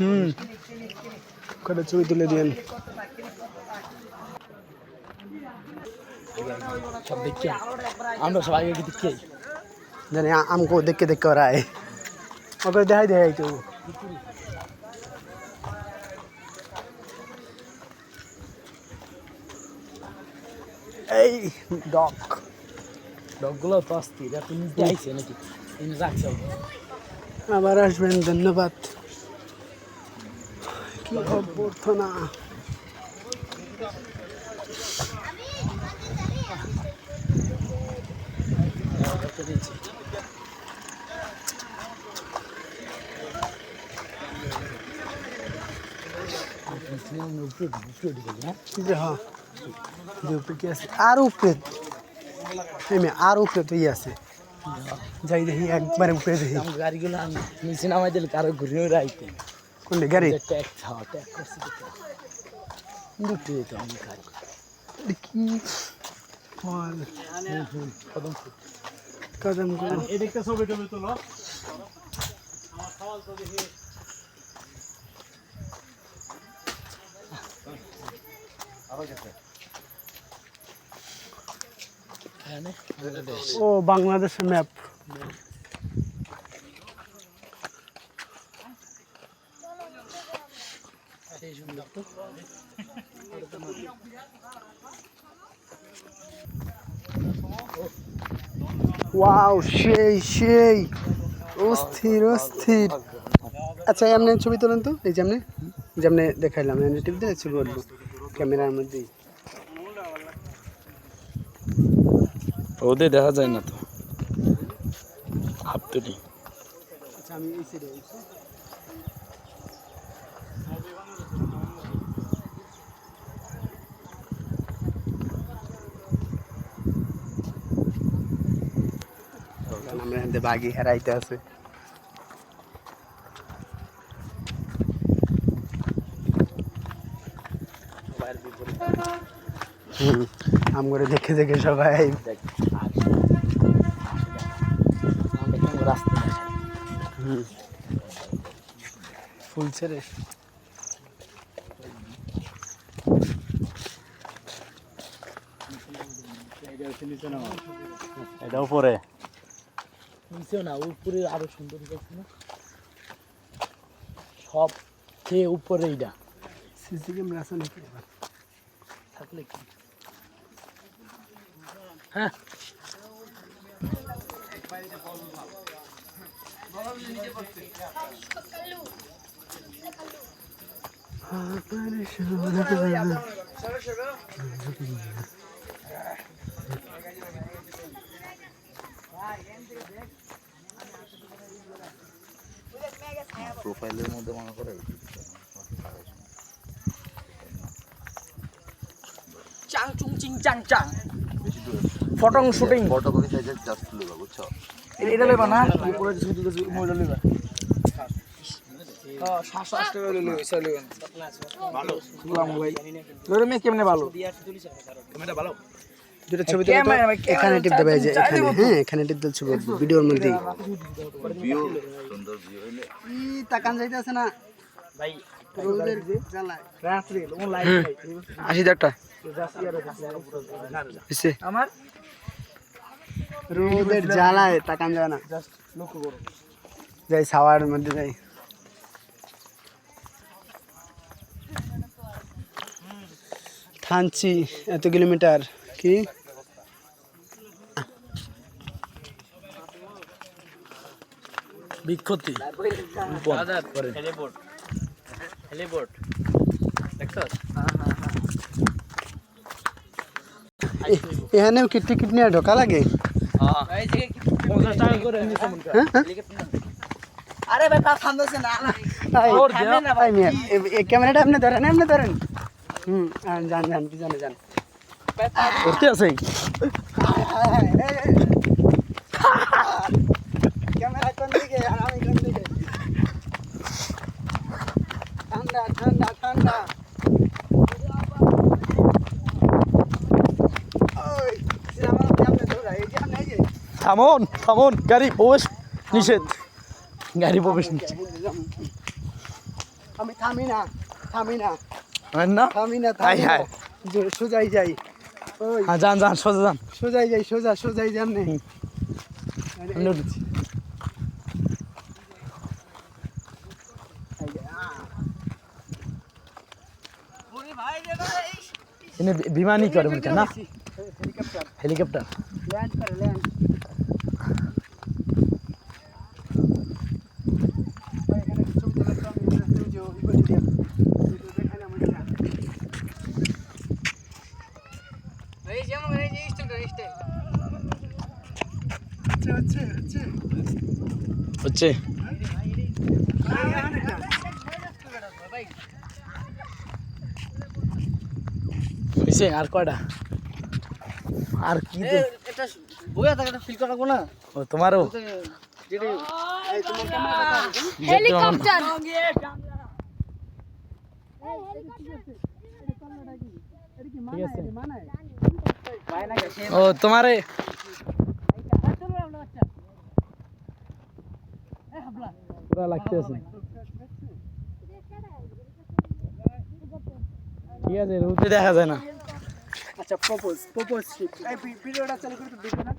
হুম কটা ছবি তুলে দিয়েন সব দেখছি আমরা সবাই দেখছি জানি আ- আমকো দেখে দেখে ওরা ওকে দেখাই দেখাই তো এই ডগ। ডগগুলো তো অস্থির এত নিচে আইছে নাকি? রাখছে আবার আসবেন ধন্যবাদ। কি অভ্যর্থনা যে হ্যাঁ যে উপরে কি আছে আর উপরে এমনি আর উপরে তো ই আছে যাই দেখি একবারে উপরে দেখি আমার গাড়িগুলো আমি নিচে নামাই দিলে কারও ঘুরে রাইতে কোনটা গাড়ি ট্যাক খাওয়া ট্যাক করছে দুটো তো আমি গাড়ি কি ফল কদম ফুল কদমগুলো এদিকটা ছবি টবি তুলো এখানে বাংলাদেশ ও বাংলাদেশের ম্যাপ। সেই সুন্দর তো। ওয়াও সেই সেই। অস্থির অস্থির। আচ্ছা এমনি ছবি তোলেন তো? এই যেমনি যেমনি দেখাইলাম এমনি টিপ দিলে ছবি উঠবো ক্যামেরার মধ্যেই। ওদের দেখা যায় না তো। হাফতলি আচ্ছা আমি এই সাইডে আমরা বাগি হেরাইতে আছে। হুম আম করে দেখে দেখে সবাই। রাস্তা হুম। ফুল ছেড়ে। এটা উপরে। নিচে না উপরে আরও সুন্দর দেখছে না। সব চেয়ে উপরে এইটা সিসি ক্যামেরা আছে নাকি? থাকলে কি? হ্যাঁ প্রোফাইলের মধ্যে মনে করে চাং চুং চিং চাং চাং ফটং শুটিং ফটোকপি সাইজের জাস্ট তুলে বুঝছ এটা লেবা না উপরে শুধু ধরে মেয়ে কেমনে ভালো? ছবি এখানে টিপ দেবে যে এখানে। হ্যাঁ এখানে টিপ দিলে ছবি ভিডিওর মধ্যে। ভিউ সুন্দর ভিউ হইলে। ই তাকান যাইতেছে না। ভাই আশি হাজারটা আমার রোদের জ্বালায়। তাকান না। লক্ষ্য করো। যাই সাওয়ার মধ্যে যাই। থানচি এত কিলোমিটার কি? বিক্ষতি। হেলিপোর্ট হেলিপোর্ট দেখছস এখানেও কি টিকিট নিয়ে ঢোকা লাগে এই যে পঞ্চাশ টাকা করে নিছে মন হ্যাঁ হ্যাঁ আরে ভাই পা খান্দছে না আই, ওর দেও। আই মিয়া, এ- এ ক্যামেরাটা আপনি ধরেন আপনি ধরেন হুম আহ, যান যান পিছনে যান করতে আছে ক্যামেরা কোন দিকে আর আমি ঠান্ডা ঠান্ডা ঠান্ডা। থামুন থামুন গাড়ি প্রবেশ নিষেধ। গাড়ি প্রবেশ নিষেধ। আমি থামি না থামি না। না? থামি না থামি হাই। সোজাই যাই। হ্যাঁ যান যান সোজা যান। সোজাই যাই সোজা সোজাই যান নে। হুম। আমি উঠেছি এনে বি- বিমানই করে মনে হয় না হয়েছে আর কয়টা? আর কি তো এটা বইয়া থাকে ফিল করাবো না। ও তোমারও? তোমার হেলিকপ্টার। ও তোমারে? পুরা লাগতেছে। ঠিক আছে রুতে দেখা যায় না। আচ্ছা প্রপোজ প্রপোজ এই ভিডিওটা চালু করে তো দেখবে না